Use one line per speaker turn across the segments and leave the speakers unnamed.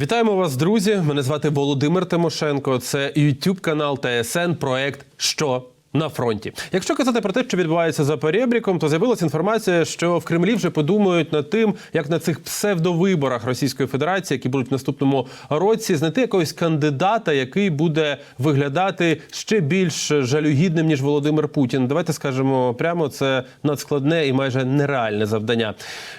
Вітаємо вас, друзі. Мене звати Володимир Тимошенко. Це YouTube канал ТСН проект Що на фронті. Якщо казати про те, що відбувається за перебріком, то з'явилася інформація, що в Кремлі вже подумають над тим, як на цих псевдовиборах Російської Федерації, які будуть в наступному році, знайти якогось кандидата, який буде виглядати ще більш жалюгідним ніж Володимир Путін. Давайте скажемо прямо, це надскладне і майже нереальне завдання.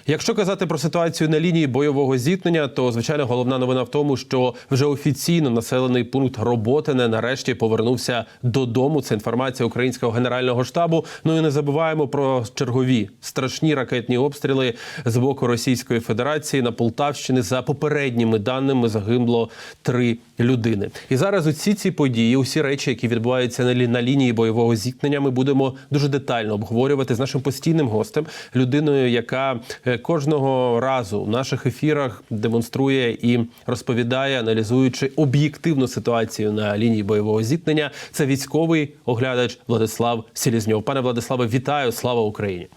Якщо казати про ситуацію на лінії бойового зіткнення, то звичайно головна новина в тому, що вже офіційно населений пункт Роботине нарешті повернувся додому. Це інформація українського генерального штабу. Ну і не забуваємо про чергові страшні ракетні обстріли з боку Російської Федерації на Полтавщині. За попередніми даними загибло три людини. І зараз усі ці події, усі речі, які відбуваються на лінії бойового зіткнення, ми будемо дуже детально обговорювати з нашим постійним гостем, людиною, яка е, кожного разу в наших ефірах демонструє і розповідає, аналізуючи об'єктивну ситуацію на лінії бойового зіткнення. Це військовий оглядач Владислав Селізньов. Пане Владиславе, вітаю! Слава Україні!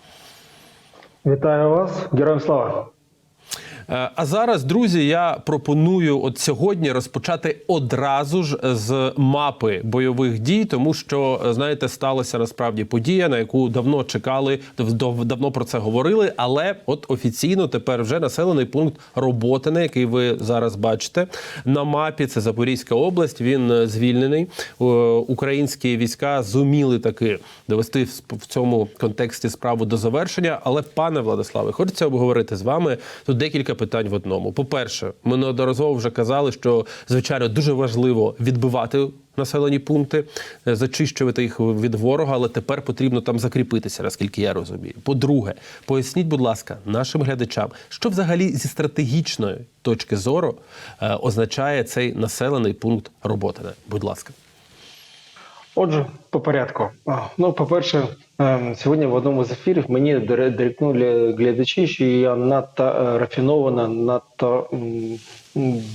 Вітаю вас, героям слава!
Е, А зараз, друзі, я пропоную от сьогодні розпочати одразу ж з мапи бойових дій, тому що е, знаєте, сталася насправді подія, на яку давно чекали, дав- дав- давно про це говорили. Але от офіційно тепер вже населений пункт Роботине, який ви зараз бачите на мапі. Це Запорізька область. Він е, звільнений. Українські війська зуміли таки довести в цьому контексті справу до завершення. Але, пане Владиславе, хочеться обговорити з вами тут декілька питань в одному. По-перше, ми неодноразово вже казали, що звичайно дуже важливо відбивати. Населені пункти, е, зачищувати їх від ворога, але тепер потрібно там закріпитися, наскільки я розумію. По-друге, поясніть, будь ласка, нашим глядачам, що взагалі зі стратегічної точки зору е, означає цей населений пункт Роботине. Будь ласка.
Отже, по порядку. Ну, по-перше, ем, сьогодні в одному з ефірів мені дире- директнули глядачі, що я надто е, рафінована, надто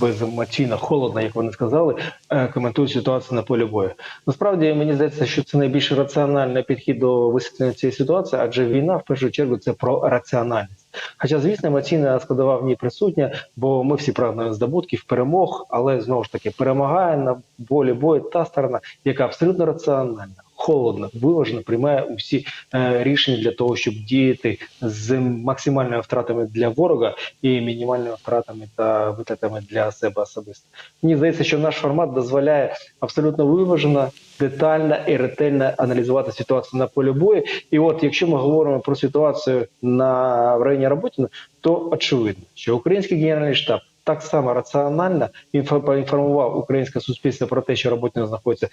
беземоційно, холодно, як вони сказали, е, коментую ситуацію на полі бою. Насправді мені здається, що це найбільш раціональний підхід до висвітлення цієї ситуації, адже війна в першу чергу це про раціональність. Хоча, звісно, емоційна складова в ній присутня, бо ми всі прагнемо здобутків, перемог, але знову ж таки перемагає на волі бою та сторона, яка абсолютно раціональна, холодно, виважено приймає усі е, рішення для того, щоб діяти з максимальними втратами для ворога і мінімальними втратами та витратами для себе особисто. Мені здається, що наш формат дозволяє абсолютно виважено, детально і ретельно аналізувати ситуацію на полі бою. І от, якщо ми говоримо про ситуацію на в районі Роботіна, то очевидно, що український генеральний штаб так само раціонально інфо- поінформував українське суспільство про те, що роботи знаходиться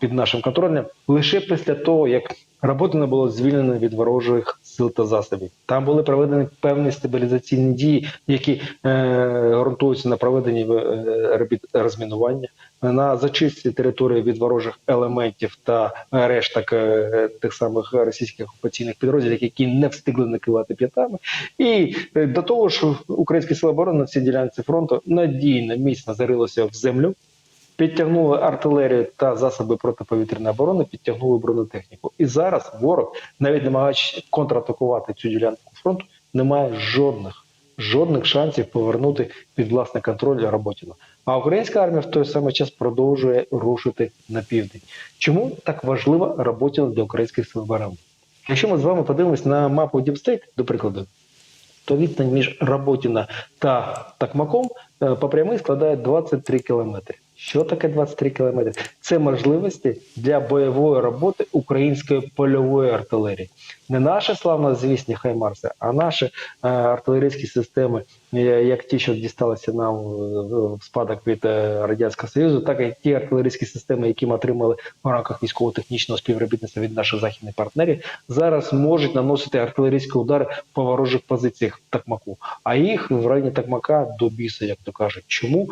під нашим контролем, лише після того, як Роботино було звільнено від ворожих сил та засобів. Там були проведені певні стабілізаційні дії, які е, ґрунтуються на проведенні е, робіт розмінування, на зачистці території від ворожих елементів та решток е, тих самих російських окупаційних підрозділів, які не встигли накивати п'ятами. І е, до того ж, українські сили оборони на цій ділянці фронту надійно міцно зарилося в землю. Підтягнули артилерію та засоби протиповітряної оборони, підтягнули бронетехніку. І зараз ворог, навіть намагаючись контратакувати цю ділянку фронту, не має жодних жодних шансів повернути під власний контроль Роботіно. А українська армія в той самий час продовжує рушити на південь. Чому так важлива робота для українських сил оборони? Якщо ми з вами подивимось на мапу Діпстейт, до прикладу, то відстань між Роботіна та Такмаком е, по прямій складає 23 кілометри. Що таке 23 кілометри? Це можливості для бойової роботи української польової артилерії. Не наші славнозвісні хаймарси, а наші е, артилерійські системи, е, як ті, що дісталися нам в спадок від е, радянського союзу, так і ті артилерійські системи, які ми отримали в рамках військово-технічного співробітництва від наших західних партнерів, зараз можуть наносити артилерійські удари по ворожих позиціях в Такмаку. А їх в районі Такмака до біса, як то кажуть. Чому?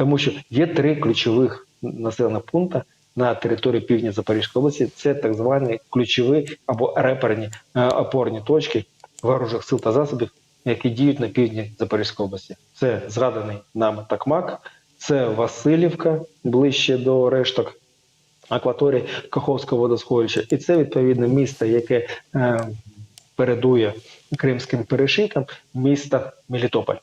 Тому що є три ключових населених пункти на території півдня Запорізької області. Це так звані ключові або реперні е, опорні точки ворожих сил та засобів, які діють на півдні Запорізької області. Це згаданий нами Такмак, це Васильівка ближче до решток акваторії Каховського водосховища, і це відповідно місто, яке е, передує кримським перешийкам, місто Мелітополь.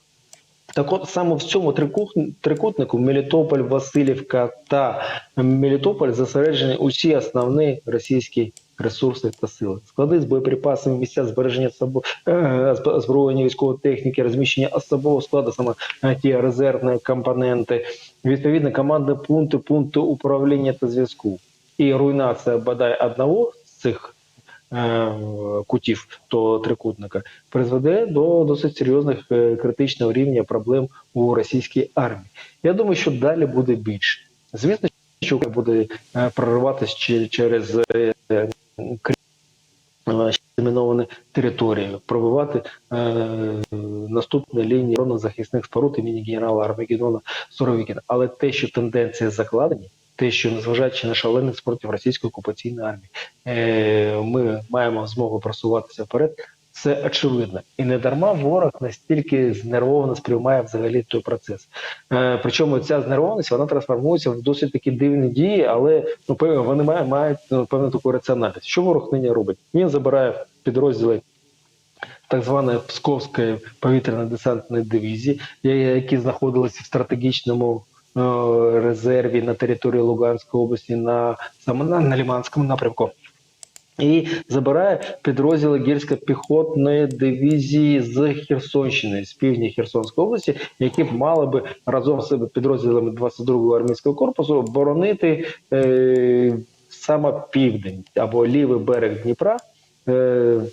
Так от саме в цьому трикут- трикутнику Мелітополь, Васильівка та Мелітополь зосереджені усі основні російські ресурси та сили. Склади з боєприпасами, місця збереження е, військової техніки, розміщення особового складу, саме е, ті резервні компоненти, відповідно командні пункти, пункти управління та зв'язку. І руйнація бодай одного з цих кутів того трикутника призведе до досить серйозних е, критичного рівня проблем у російській армії. Я думаю, що далі буде більше. Звісно, що буде е, прориватися через е, е, е, заміновані території, пробивати е, наступні лінії оборонно-захисних споруд імені генерала Армагеддона Суровікіна. Але те, що тенденції закладені, те, що незважаючи на шалений спротив російської окупаційної армії, е, ми маємо змогу просуватися вперед. Це очевидно, і не дарма ворог настільки знервовано сприймає взагалі той процес. Е, причому ця знервованість вона трансформується в досить такі дивні дії, але ну вони мають, мають ну, певну таку раціональність. Що ворог нині робить? Він забирає підрозділи так званої Псковської повітряно-десантної дивізії, які знаходилися в стратегічному резерві на території Луганської області на саме на, на Ліманському напрямку. І забирає підрозділи гірсько-піхотної дивізії з Херсонщини, з півдня Херсонської області, які б мали би разом з підрозділами 22-го армійського корпусу боронити е, саме південь або лівий берег Дніпра. е,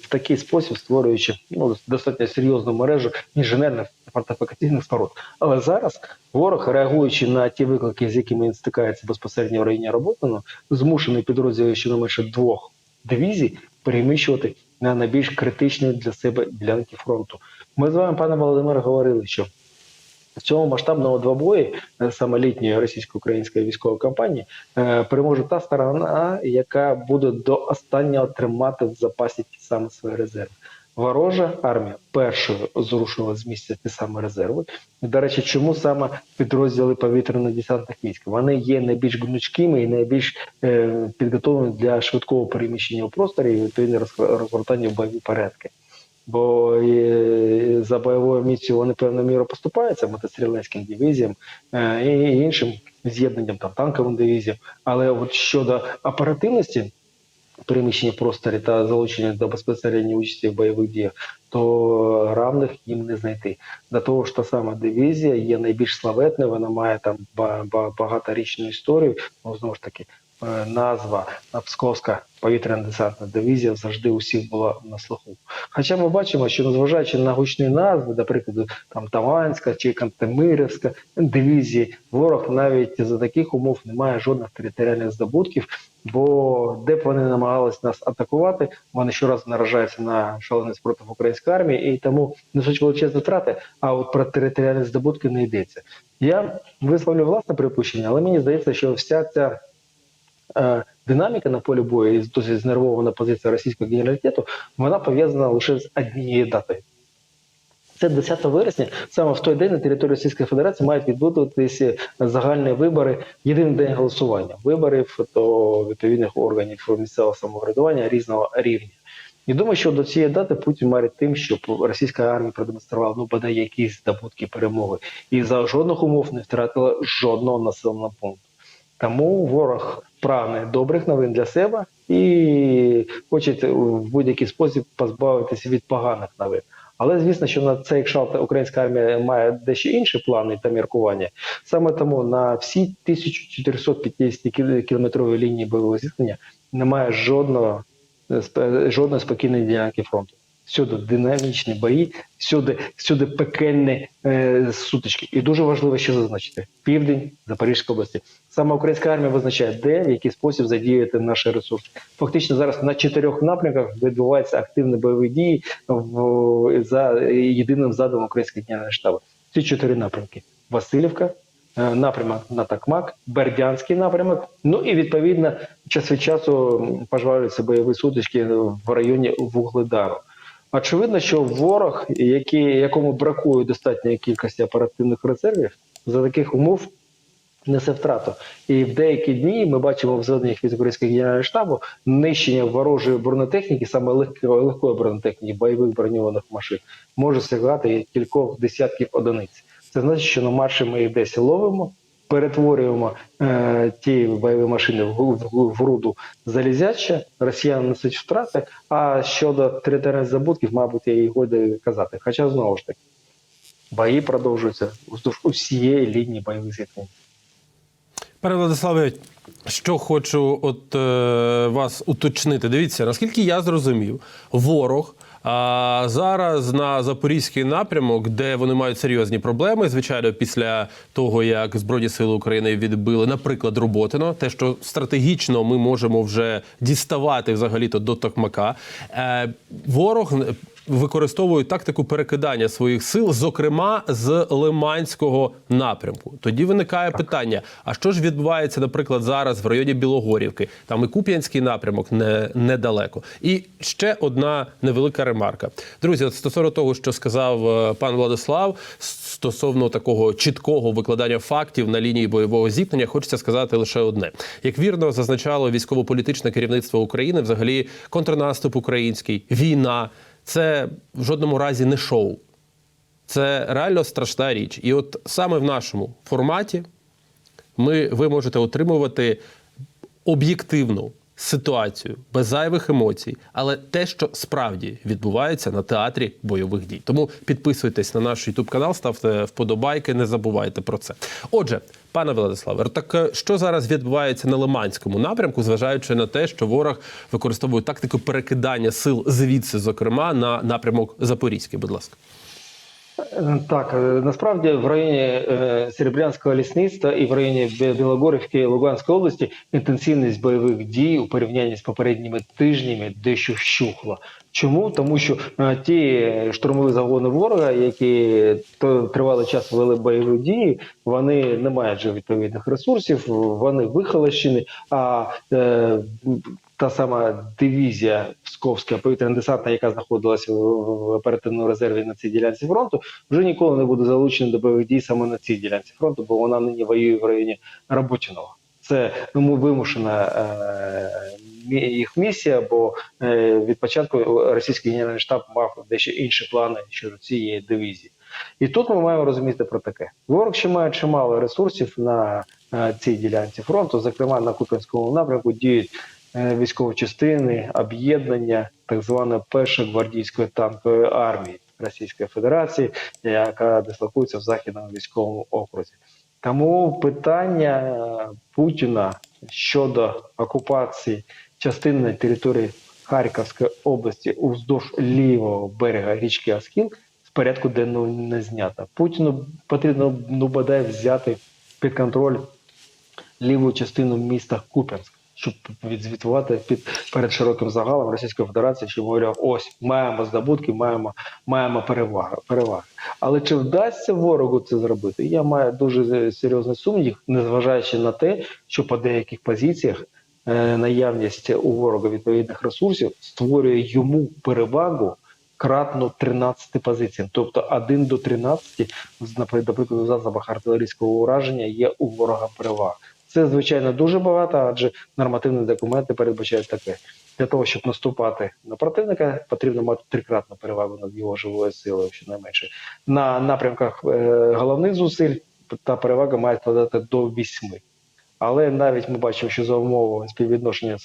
В такий спосіб створюючи ну, достатньо серйозну мережу інженерних фортифікаційних споруд. Але зараз ворог, реагуючи на ті виклики, з якими він стикається безпосередньо в районі Роботино, змушений підрозділи щонайменше двох дивізій переміщувати на найбільш критичні для себе ділянки фронту. Ми з вами, пане Володимире, говорили, що в цьому масштабному двобої е, саме літньої російсько-української військової кампанії е, переможе та сторона, яка буде до останнього тримати в запасі ті саме свої резерви. Ворожа армія першою зрушила з місця ті саме резерви. До речі, чому саме підрозділи повітряно-десантних військ? Вони є найбільш гнучкими і найбільш е, підготовлені для швидкого переміщення у просторі і відповідно розгр- розгортання в бойові порядки. Бо е, за бойовою місією вони певною мірою поступаються мотострілецьким дивізіям е, і іншим з'єднанням там танковим дивізіям. Але от щодо оперативності переміщення просторі та залучення до безпосередньої участі в бойових діях, то равних їм не знайти. До того ж, та сама дивізія є найбільш славетною, вона має там ба- ба- багаторічну історію. Ну, знову ж таки, назва е, Псковська повітряно-десантна дивізія завжди усіх була на слуху. Хоча ми бачимо, що незважаючи на гучні назви, до прикладу, там Таванська чи Кантемирівська дивізії, ворог навіть за таких умов не має жодних територіальних здобутків. Бо де б вони намагались нас атакувати, вони щоразу наражаються на шалений спротив української армії, і тому несуть величезні втрати. А от про територіальні здобутки не йдеться. Я висловлю власне припущення, але мені здається, що вся ця динаміка на полі бою і досить знервована позиція російського генералітету, вона пов'язана лише з однією датою. Це 10 вересня, саме в той день на території Російської Федерації мають відбудутися загальні вибори, єдиний день голосування виборів до відповідних органів місцевого самоврядування різного рівня. І думаю, що до цієї дати Путін марить тим, щоб російська армія продемонструвала ну бодай якісь здобутки перемоги, і за жодних умов не втратила жодного населеного пункту. Тому ворог прагне добрих новин для себе і хоче в будь-який спосіб позбавитися від поганих новин. Але звісно, що на цей кшалт українська армія має дещо інші плани та міркування. Саме тому на всій 1450 кілометровій лінії бойового зіткнення немає жодного е, жодної спокійної ділянки фронту. Всюди динамічні бої, всюди, всюди пекельні е, сутички. І дуже важливо ще зазначити: південь Запорізької області. Саме українська армія визначає, де в який спосіб задіяти наші ресурси. Фактично зараз на чотирьох напрямках відбуваються активні бойові дії в за єдиним задумом українських генерального штабу. Ці чотири напрямки: Васильівка, е, напрямок на Такмак, Бердянський напрямок. Ну і відповідно час від часу м, пожвавлюються бойові сутички в районі Вугледару. Очевидно, що ворог, який, якому бракує достатньої кількості оперативних резервів, за таких умов несе втрату. І в деякі дні ми бачимо в зверненнях від українського генерального штабу нищення ворожої бронетехніки, саме легкої, легкої бронетехніки, бойових броньованих машин, може сягати кількох десятків одиниць. Це значить, що на марші ми їх десь ловимо, перетворюємо е, ті бойові машини в, в, в руду залізяча, росіяни несуть втрати. А щодо територіальних забутків, мабуть, я і годі казати. Хоча знову ж таки, бої продовжуються вздовж усієї лінії бойових зіткнень.
Пане Владиславе, що хочу от е, вас уточнити. Дивіться, наскільки я зрозумів, ворог а, зараз на запорізький напрямок, де вони мають серйозні проблеми, звичайно, після того як Збройні сили України відбили, наприклад, Роботино, те, що стратегічно ми можемо вже діставати взагалі-то до Токмака. Е, ворог використовують тактику перекидання своїх сил, зокрема з Лиманського напрямку. Тоді виникає питання: а що ж відбувається, наприклад, зараз в районі Білогорівки? Там і Куп'янський напрямок не, недалеко. І ще одна невелика ремарка. Друзі, стосовно того, що сказав е, пан Владислав, стосовно такого чіткого викладання фактів на лінії бойового зіткнення, хочеться сказати лише одне: як вірно зазначало військово-політичне керівництво України, взагалі контрнаступ український, війна це в жодному разі не шоу. Це реально страшна річ. І от саме в нашому форматі ми, ви можете отримувати об'єктивну ситуацію без зайвих емоцій, але те, що справді відбувається на театрі бойових дій. Тому підписуйтесь на наш YouTube канал, ставте вподобайки, не забувайте про це. Отже, пане Владиславе, так е, що зараз відбувається на Лиманському напрямку, зважаючи на те, що ворог використовує тактику перекидання сил звідси, зокрема на напрямок Запорізький? Будь ласка.
Так, е, насправді в районі е, Серебрянського лісництва і в районі Білогорівки Луганської області інтенсивність бойових дій у порівнянні з попередніми тижнями дещо вщухла. Чому? Тому що е, ті штурмові загони ворога, які тривалий час вели бойові дії, вони не мають відповідних ресурсів, вони вихолощені. А е, та сама дивізія Псковська повітряно-десантна, яка знаходилася в, оперативному резерві на цій ділянці фронту, вже ніколи не буде залучена до бойових дій саме на цій ділянці фронту, бо вона нині воює в районі Роботіного. Це ну, вимушена е, їх місія, бо е, від початку російський генеральний штаб мав дещо інші плани щодо цієї дивізії. І тут ми маємо розуміти про таке: ворог ще має чимало ресурсів на е, цій ділянці фронту, зокрема на Куп'янському напрямку діють е, військові частини, об'єднання так званої першої гвардійської танкової армії Російської Федерації, яка дислокується в західному військовому окрузі. Тому питання е, Путіна щодо окупації частини території Харківської області уздовж лівого берега річки Аскіл з порядку денного не знято. Путіну потрібно ну бодай взяти під контроль ліву частину міста Куп'янськ, щоб відзвітувати під перед широким загалом Російської Федерації, що мовляв, ось маємо здобутки, маємо, маємо перевагу, переваги. Але чи вдасться ворогу це зробити? Я маю дуже серйозний сумнів, незважаючи на те, що по деяких позиціях е, наявність у ворога відповідних ресурсів створює йому перевагу. Кратно 13 позиціям, тобто 1 до 13, наприклад, наприклад, у засобах артилерійського ураження є у ворога перевага. Це звичайно дуже багато, адже нормативні документи передбачають таке. Для того, щоб наступати на противника, потрібно мати трикратну перевагу над його живою силою, щонайменше. На напрямках е, головних зусиль та перевага має складати до 8. Але навіть ми бачимо, що за умовами співвідношення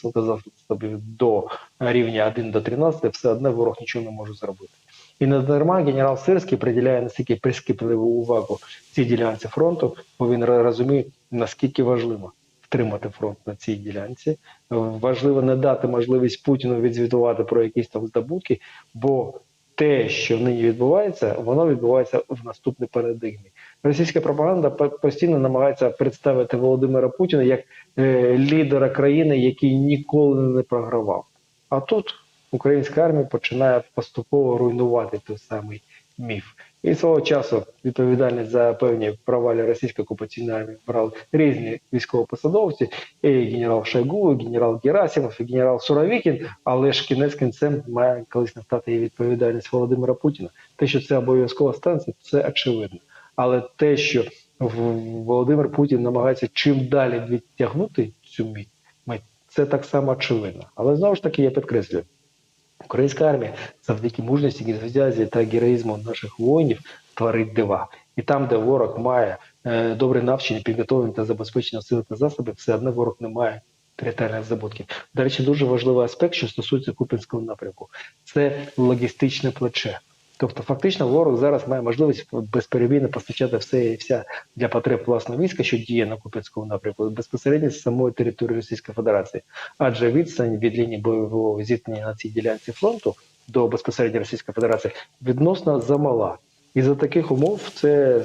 до рівня 1 до 13, все одно ворог нічого не може зробити. І не дарма генерал Сирський приділяє настільки прискіпливу увагу цій ділянці фронту, бо він ро- розуміє, наскільки важливо втримати фронт на цій ділянці. Важливо не дати можливість Путіну відзвітувати про якісь там здобутки, бо те, що нині відбувається, воно відбувається в наступній парадигмі. Російська пропаганда постійно намагається представити Володимира Путіна як е, лідера країни, який ніколи не програвав. А тут українська армія починає поступово руйнувати той самий міф. І свого часу відповідальність за певні провалі російської окупаційної армії брали різні військовопосадовці, і генерал Шойгу, і генерал Герасимов, і генерал Суровікін, але ж кінець кінцем має колись настати і відповідальність Володимира Путіна. Те, що це обов'язково станеться, це очевидно. Але те, що Володимир Путін намагається чим далі відтягнути цю мить, це так само очевидно. Але знову ж таки я підкреслюю. Українська армія завдяки мужності, героїзмі та героїзму наших воїнів творить дива. І там, де ворог має е, добре навчені, підготовлені та забезпечення сили та засоби, все одно ворог не має територіальних забутків. До речі, дуже важливий аспект, що стосується Купінського напрямку, це логістичне плече. Тобто, фактично, ворог зараз має можливість безперебійно постачати все і вся для потреб власного війська, що діє на Купінському напрямку, безпосередньо з самої території Російської Федерації. Адже відстань від лінії бойового зіткнення на цій ділянці фронту до безпосередньо Російської Федерації відносно замала. І за таких умов це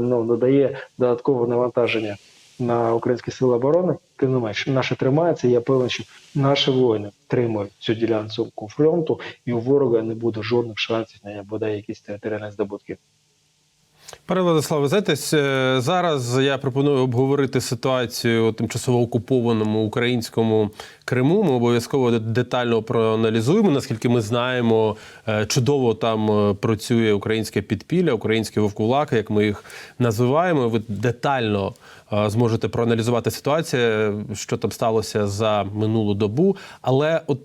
ну, надає додаткове навантаження на українські сили оборони. Тим не менш, наше тримається. Я певен, що наші воїни тримають цю ділянку фронту, і у ворога не буде жодних шансів на бодай якісь територіальні здобутки.
Пане Владиславе, знаєте, е, зараз я пропоную обговорити ситуацію у тимчасово окупованому українському Криму. Ми обов'язково детально проаналізуємо. Наскільки ми знаємо, е, чудово там е, працює українське підпілля, українські вовкулаки, як ми їх називаємо. Ви детально зможете проаналізувати ситуацію, що там сталося за минулу добу. Але от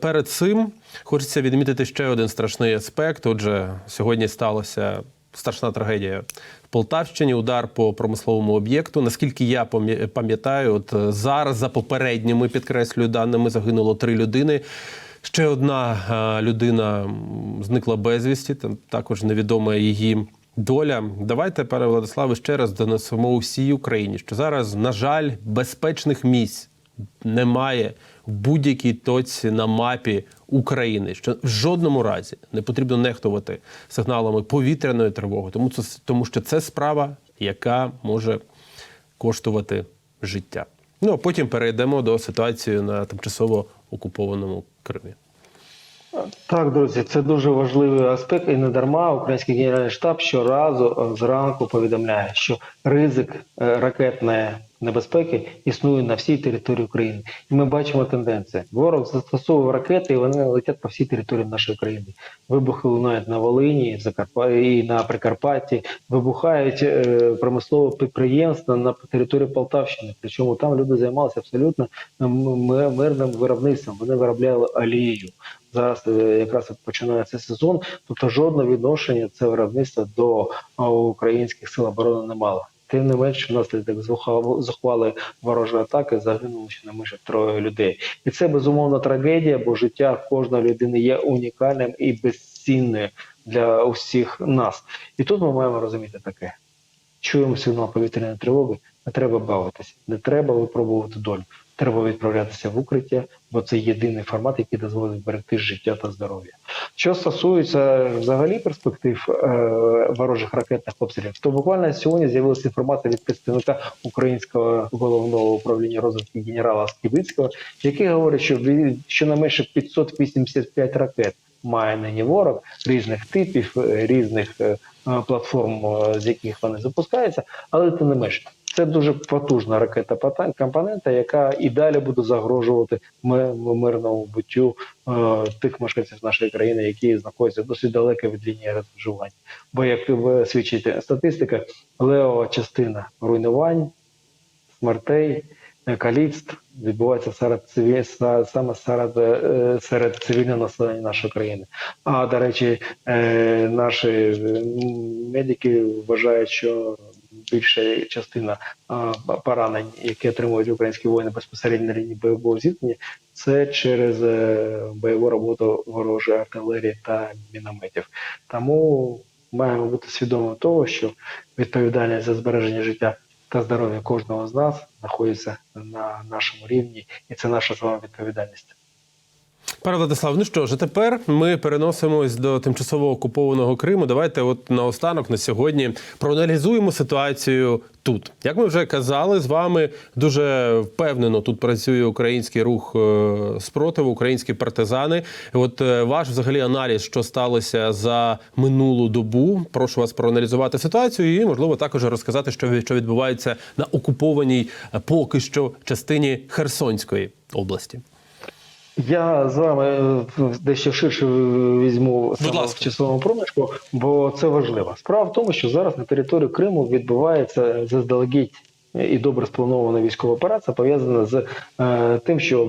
перед цим хочеться відмітити ще один страшний аспект. Отже, сьогодні сталося страшна трагедія в Полтавщині. Удар по промисловому об'єкту. Наскільки я пам'я- пам'ятаю, от е, зараз за попередніми підкреслюю даними загинуло три людини. Ще одна е, людина зникла безвісті. Там також невідома її. Доля, давайте, пане Владиславе, ще раз донесемо усій Україні, що зараз, на жаль, безпечних місць немає в будь-якій точці на мапі України, що в жодному разі не потрібно нехтувати сигналами повітряної тривоги, тому це тому, що це справа, яка може коштувати життя. Ну а потім перейдемо до ситуації на тимчасово окупованому Кримі.
Так, друзі, це дуже важливий аспект, і не дарма український генеральний штаб щоразу е, зранку повідомляє, що ризик е, ракетної небезпеки існує на всій території України. І ми бачимо тенденції. Ворог застосовує ракети, і вони летять по всій території нашої країни. Вибухи лунають на Волині, в Закарпа... і на Прикарпатті, вибухають е, промислові підприємства на території Полтавщини. Причому там люди займалися абсолютно мирним виробництвом. Вони виробляли олію зараз е, якраз починається сезон, тобто жодного відношення це виробництво до українських сил оборони не мало. Тим не менше, внаслідок зухвалої ворожої атаки загинуло щонайменше троє людей. І це безумовно трагедія, бо життя кожної людини є унікальним і безцінним для усіх нас. І тут ми маємо розуміти таке: чуємо сигнал повітряної тривоги, не треба бавитися, не треба випробувати долю. Треба відправлятися в укриття, бо це єдиний формат, який дозволить зберегти життя та здоров'я. Що стосується взагалі перспектив е, ворожих ракетних обстрілів, то буквально сьогодні з'явилася інформація від представника українського головного управління розвитку генерала Скібицького, який говорить, що щонайменше 585 ракет має нині ворог різних типів, е, різних е, е, платформ, е, з яких вони запускаються, але тим не менше. Це дуже потужна ракета компонента, яка і далі буде загрожувати мирному буттю е, тих мешканців нашої країни, які знаходяться досить далеко від лінії розмежування. Бо, як свідчить статистика, лева частина руйнувань, смертей, е, каліцтв відбувається серед циві... са- саме серед, е, серед цивільного населення нашої країни. А до речі, е, наші медики вважають, що більша частина поранень, які отримують українські воїни безпосередньо на лінії бойового зіткнення, це через е, бойову роботу ворожої артилерії та мінометів. Тому маємо бути свідомими того, що відповідальність за збереження життя та здоров'я кожного з нас знаходиться на нашому рівні, і це наша з вами відповідальність.
Пане Владислав, ну що ж, тепер ми переносимось до тимчасово окупованого Криму. Давайте, от наостанок на сьогодні проаналізуємо ситуацію тут. Як ми вже казали, з вами дуже впевнено тут працює український рух е, спротиву, українські партизани. От е, ваш взагалі аналіз, що сталося за минулу добу. Прошу вас проаналізувати ситуацію і, можливо, також розказати, що від- що відбувається на окупованій е, поки що частині Херсонської області.
Я з вами е, дещо ширше візьму саме в часовому проміжку, бо це важливо. Справа в тому, що зараз на території Криму відбувається заздалегідь і добре спланована військова операція пов'язана з е, тим, що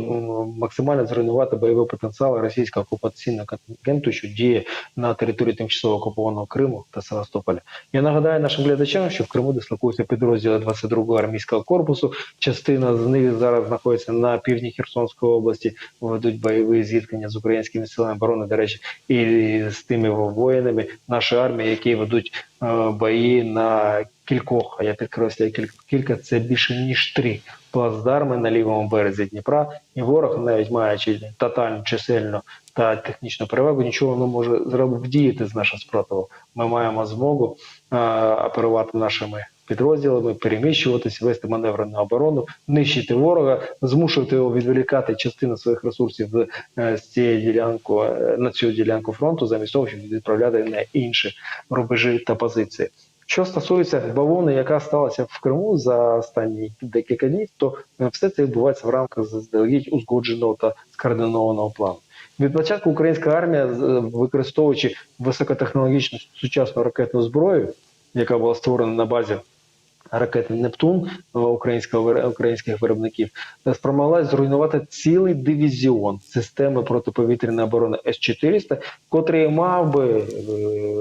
максимально зруйнувати бойовий потенціал російського окупаційного контингенту, що діє на території тимчасово окупованого Криму та Севастополя. Я нагадаю нашим глядачам, що в Криму дислокуються підрозділи 22-го армійського корпусу. Частина з них зараз знаходиться на півдні Херсонської області, ведуть бойові зіткнення з українськими силами оборони, до речі, і з тими воїнами нашої армії, які ведуть е, бої на кількох, а я підкреслюю кілька, кілька це більше ніж три плацдарми на лівому березі Дніпра. І ворог, навіть маючи тотальну чисельну та технічну перевагу, нічого не може зробити вдіяти з нашим спротивом. Ми маємо змогу е, оперувати нашими підрозділами, переміщуватись, вести маневрену оборону, нищити ворога, змушувати його відволікати частину своїх ресурсів з, е, цієї ділянку е, на цю ділянку фронту, замість того, щоб відправляти на інші рубежі та позиції. Що стосується бавовни, яка сталася в Криму за останні декілька днів, то е, все це відбувається в рамках заздалегідь узгодженого та скоординованого плану. Від початку українська армія, е, використовуючи високотехнологічну сучасну ракетну зброю, яка була створена на базі ракети Нептун українських виробників, е, спромоглась зруйнувати цілий дивізіон системи протиповітряної оборони С-400, котрий мав би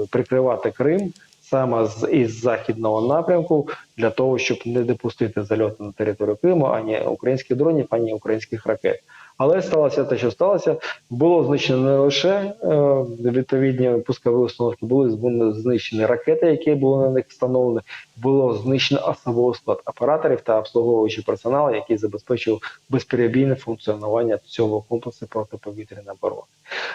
прикривати Крим саме з із західного напрямку для того, щоб не допустити зальоту на територію Криму ані українських дронів, ані українських ракет. Але сталося те, що сталося. Було знищено не лише е, відповідні пускові установки, були знищені ракети, які були на них встановлені. Було знищено особовий склад операторів та обслуговуючий персонал, який забезпечив безперебійне функціонування цього комплексу протиповітряної оборони.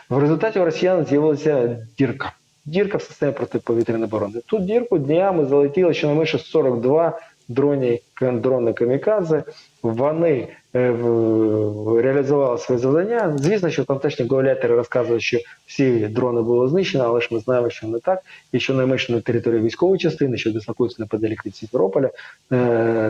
В результаті у росіян з'явилася дірка. Дірка в системі протиповітряної оборони. Тут дірку днями залетіло щонайменше 42 дроні, дрони камікадзе. Вони е, в- реалізували своє завдання. Звісно, що тамтешні гауляйтери розказують, що всі дрони були знищені, але ж ми знаємо, що не так. І що найменше на території військової частини, що дислокується неподалік від Сімферополя, е,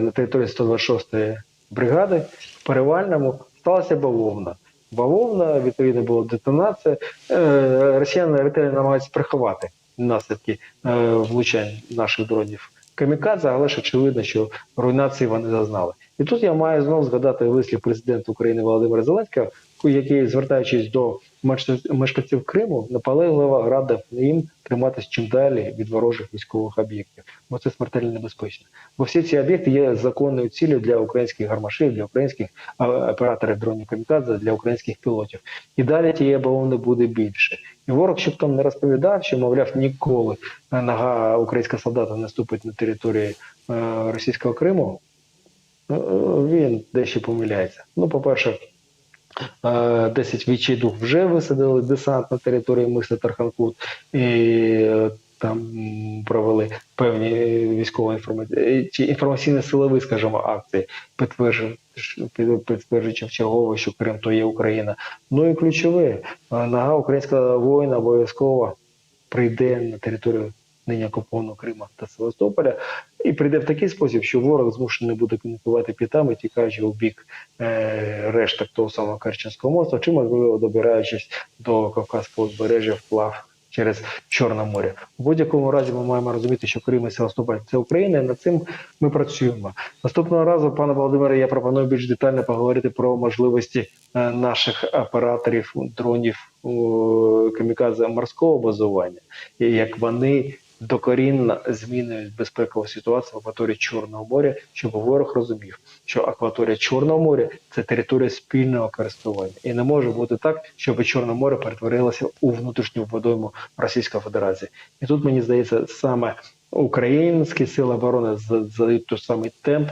на території 126-ї бригади в Перевальному сталася бавовна. Бавовна, відповідно, була детонація. Е, Росіяни ретельно намагаються приховати наслідки е, влучань наших дронів камікадзе, але ж очевидно, що руйнації вони зазнали. І тут я маю знову згадати вислів президента України Володимира Зеленського, який, звертаючись до мешканців- Криму, наполегливо радив їм триматись чим далі від ворожих військових об'єктів, бо це смертельно небезпечно. Бо всі ці об'єкти є законною цілею для українських гармашів, для українських операторів дронів камікадзе, для українських пілотів. І далі тієї бавовни буде більше. І ворог, щоб там не розповідав, що мовляв ніколи е, нога українського солдата не ступить на території е, російського Криму. е, Він дещо помиляється. Ну, по-перше, е, 10 відчайдух вже висадили десант на території мисла Тарханкут і е, там провели певні військово чи інформаційно силові, скажімо, акції, підтверджуючи, підтверджуючи вчергово, що Крим то є Україна. Ну і ключове, е, нога українського воїна обов'язково прийде на територію нині окупованого Крима та Севастополя, і прийде в такий спосіб, що ворог змушений буде комунікувати п'ятами, тікаючи у бік е, решток того самого Керченського мосту, чи можливо добираючись до Кавказського узбережжя вплав через Чорне море. У будь-якому разі ми маємо розуміти, що Крим і Севастополь це Україна, і над цим ми працюємо. Наступного разу, пане Володимире, я пропоную більш детально поговорити про можливості е, наших операторів дронів е, камікадзе морського базування, як вони докорінно змінюють безпекову ситуацію в акваторії Чорного моря, щоб ворог розумів, що акваторія Чорного моря це територія спільного користування, і не може бути так, щоб Чорне море перетворилося у внутрішню водойму Російської Федерації. І тут мені здається, саме українські сили оборони задають той самий темп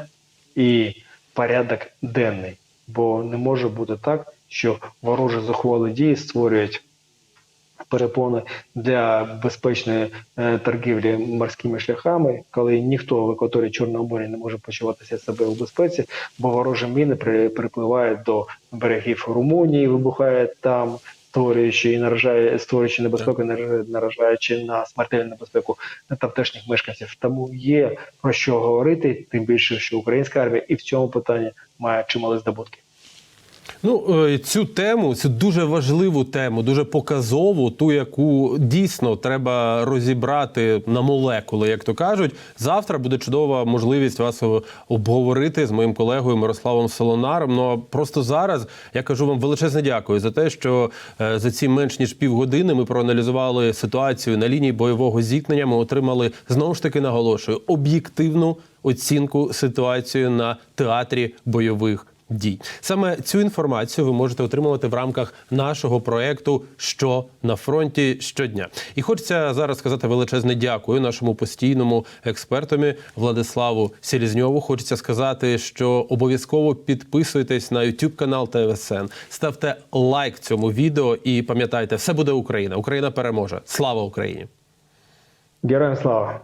і порядок денний, бо не може бути так, що ворожі захоплені дії створюють перепони для безпечної е, торгівлі морськими шляхами, коли ніхто в акваторії Чорного моря не може почуватися себе у безпеці, бо ворожі міни при, припливають до берегів Румунії, вибухають там. Створюючи і наражає, створюючи небезпеку, наражаючи на смертельну небезпеку тамтешніх мешканців. Тому є про що говорити, тим більше, що українська армія і в цьому питанні має чималі здобутки.
Ну, е, цю тему, цю дуже важливу тему, дуже показову, ту, яку дійсно треба розібрати на молекули, як то кажуть. Завтра буде чудова можливість вас обговорити з моїм колегою Мирославом Солонаром. Ну а просто зараз я кажу вам величезне дякую за те, що е, за ці менш ніж півгодини ми проаналізували ситуацію на лінії бойового зіткнення. Ми отримали знову ж таки наголошую об'єктивну оцінку ситуації на театрі бойових дій. Саме цю інформацію ви можете отримувати в рамках нашого проекту Що на фронті щодня. І хочеться зараз сказати величезне дякую нашому постійному експертові Владиславу Селізньову. Хочеться сказати, що обов'язково підписуйтесь на YouTube канал ТВСН, ставте лайк цьому відео і пам'ятайте, все буде Україна. Україна переможе. Слава Україні!
Героям слава!